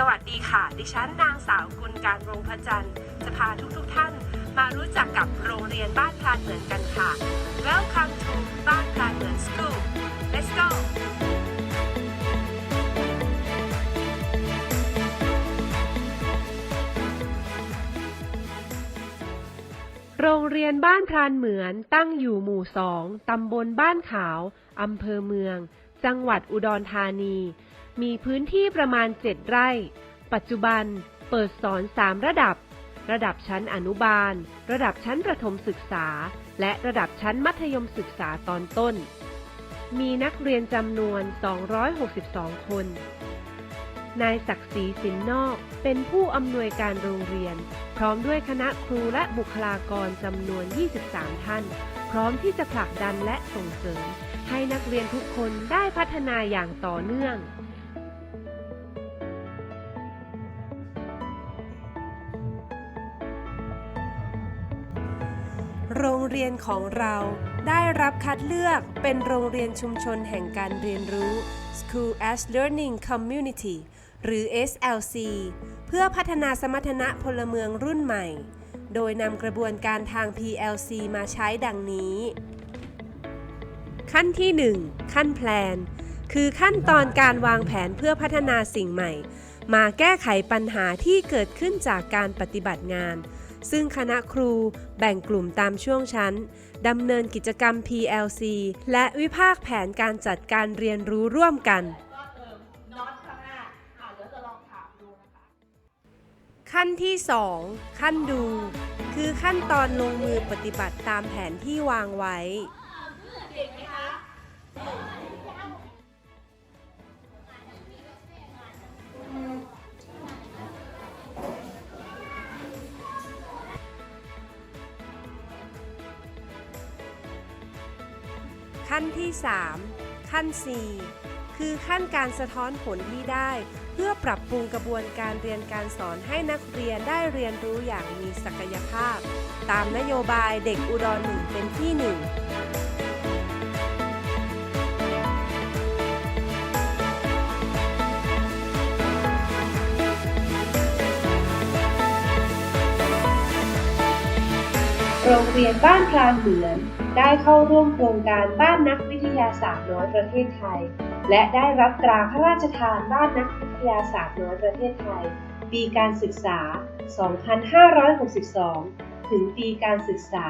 สวัสดีค่ะ ดิฉันนางสาวกุลการรงพจันทร์จะพาทุกๆทท่านมารู้จักกับโรงเรียนบ้านพลานเหมือนกันค่ะ Welcome to บ้านพลานเหมือน School Let's go โรงเรียนบ้านพรานเหมือนตั้งอยู่หมู่สองตำบลบ้านขาว อำเภอเมือง จังหวัดอุดรธานี มีพื้นที่ประมาณ 7 ไร่ ปัจจุบันเปิดสอน 3 ระดับ ระดับชั้นอนุบาล ระดับชั้นประถมศึกษา และระดับชั้นมัธยมศึกษาตอนต้น มีนักเรียนจำนวน 262 คน นายศักดิ์ศรีสินนอกเป็นผู้อำนวยการโรงเรียน พร้อมด้วยคณะครูและบุคลากรจำนวน 23 ท่าน พร้อมที่จะผลักดันและส่งเสริมให้นักเรียนทุกคนได้พัฒนาอย่างต่อเนื่อง โรงเรียนของเราได้รับคัดเลือกเป็นโรงเรียนชุมชนแห่งการเรียนรู้ School as Learning Community หรือ SLC เพื่อพัฒนาสมรรถนะพลเมืองรุ่นใหม่ โดยนำกระบวนการทาง PLC มาใช้ดังนี้ ขั้นที่ 1 ขั้นแพลน คือขั้นตอนการวางแผนเพื่อพัฒนาสิ่งใหม่ มาแก้ไขปัญหาที่เกิดขึ้นจากการปฏิบัติงาน ซึ่งคณะครูแบ่งกลุ่มตามช่วงชั้นดำเนินกิจกรรม PLC และวิพากษ์แผนการจัดการเรียนรู้ร่วมกันขั้นที่สองขั้นที่ 2 ขั้นดู คือขั้นตอนลงมือปฏิบัติตามแผนที่วางไว้ ขั้นที่ 3 ขั้น 4 คือขั้นการสะท้อนผลที่ได้ เพื่อปรับปรุงกระบวนการเรียนการสอนให้นักเรียนได้เรียนรู้อย่างมีศักยภาพ ตามนโยบายเด็กอุดรหนึ่งเป็นที่หนึ่งโรงเรียนบ้านพลานเหมือน ได้เข้าร่วมโครงการบ้านนักวิทยาศาสตร์น้อยประเทศไทย และได้รับตราพระราชทานบ้านนักวิทยาศาสตร์น้อยประเทศไทย ปีการศึกษา 2562 ถึงปีการศึกษา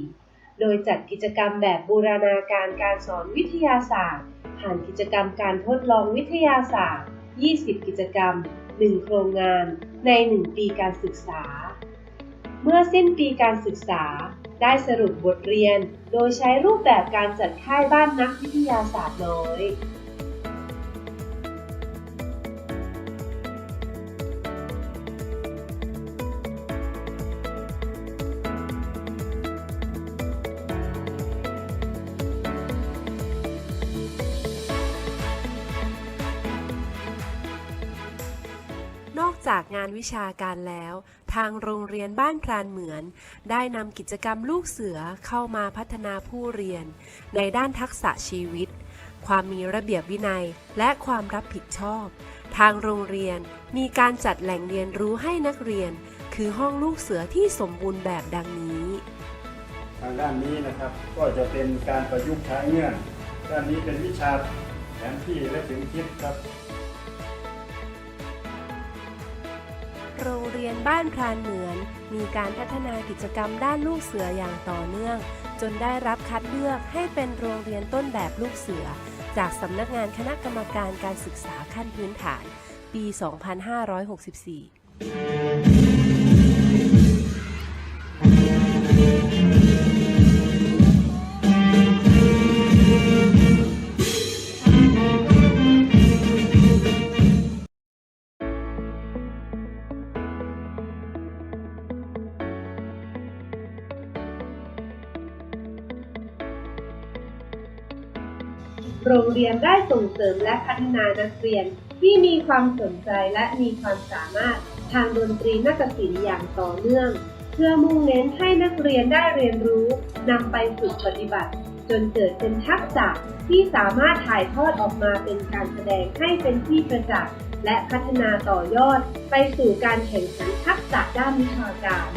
2564 โดยจัดกิจกรรมแบบบูรณาการการสอนวิทยาศาสตร์ ผ่านกิจกรรมการทดลองวิทยาศาสตร์ 20 กิจกรรม 1 โครงงาน ใน 1 ปีการศึกษา เมื่อสิ้นปีการศึกษา ได้สรุปบทเรียน โดยใช้รูปแบบการจัดค่ายบ้านนักวิทยาศาสตร์น้อย นอกจากงานวิชาการแล้ว ทางโรงเรียนบ้านพรานเหมือน ได้นำกิจกรรมลูกเสือเข้ามาพัฒนาผู้เรียน ในด้านทักษะชีวิต ความมีระเบียบวินัยและความรับผิดชอบ ทางโรงเรียนมีการจัดแหล่งเรียนรู้ให้นักเรียน คือห้องลูกเสือที่สมบูรณ์แบบดังนี้ ทางด้านนี้นะครับก็จะเป็นการประยุกต์ใช้เงื่อนด้านนี้เป็นวิชาแผนที่และถึงคิดครับ โรงเรียนบ้านพรานเหมือน มีการพัฒนากิจกรรมด้านลูกเสืออย่างต่อเนื่อง จนได้รับคัดเลือกให้เป็นโรงเรียนต้นแบบลูกเสือ จากสำนักงานคณะกรรมการการศึกษาขั้นพื้นฐาน ปี 2564 โรงเรียนได้ส่งเสริมและพัฒนานักเรียน ที่มีความสนใจและมีความสามารถทางดนตรีนาฏศิลป์อย่างต่อเนื่อง เพื่อมุ่งเน้นให้นักเรียนได้เรียนรู้นำไปฝึกปฏิบัติ จนเกิดเป็นทักษะที่สามารถถ่ายทอดออกมาเป็นการแสดงให้เป็นที่ประจักษ์และพัฒนาต่อยอดไปสู่การแข่งขันทักษะด้านวิชาการ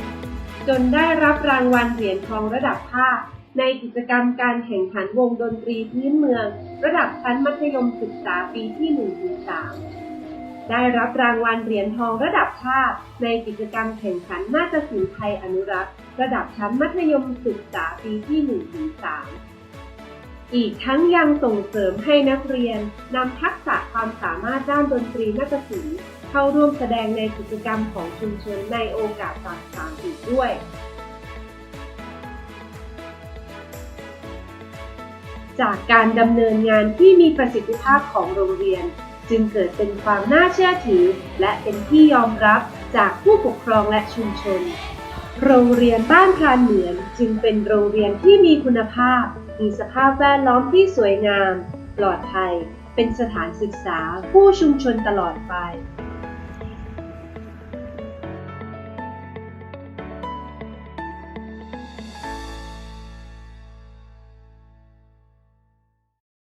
จนได้รับรางวัลเหรียญทองระดับภาค ในกิจกรรมการแข่งขันวงดนตรีพื้นเมือง ระดับชั้นมัธยมศึกษาปีที่1-3ได้รับรางวัลเหรียญทองระดับชาติในกิจกรรมแข่งขันนาฏศิลป์ไทยอนุรักษ์ ระดับชั้นมัธยมศึกษาปีที่1-3อีกทั้งยังส่งเสริมให้นักเรียนนำทักษะความสามารถด้านดนตรีนาฏศิลป์เข้าร่วมแสดงในกิจกรรมของชุมชนในโอกาสต่างๆอีกด้วย จากการดำเนินงานที่มีประสิทธิภาพของโรงเรียน จึงเกิดเป็นความน่าเชื่อถือ และเป็นที่ยอมรับจากผู้ปกครองและชุมชน โรงเรียนบ้านพรานเหมือนจึงเป็นโรงเรียนที่มีคุณภาพ มีสภาพแวดล้อมที่สวยงาม ปลอดภัย เป็นสถานศึกษาผู้ชุมชนตลอดไป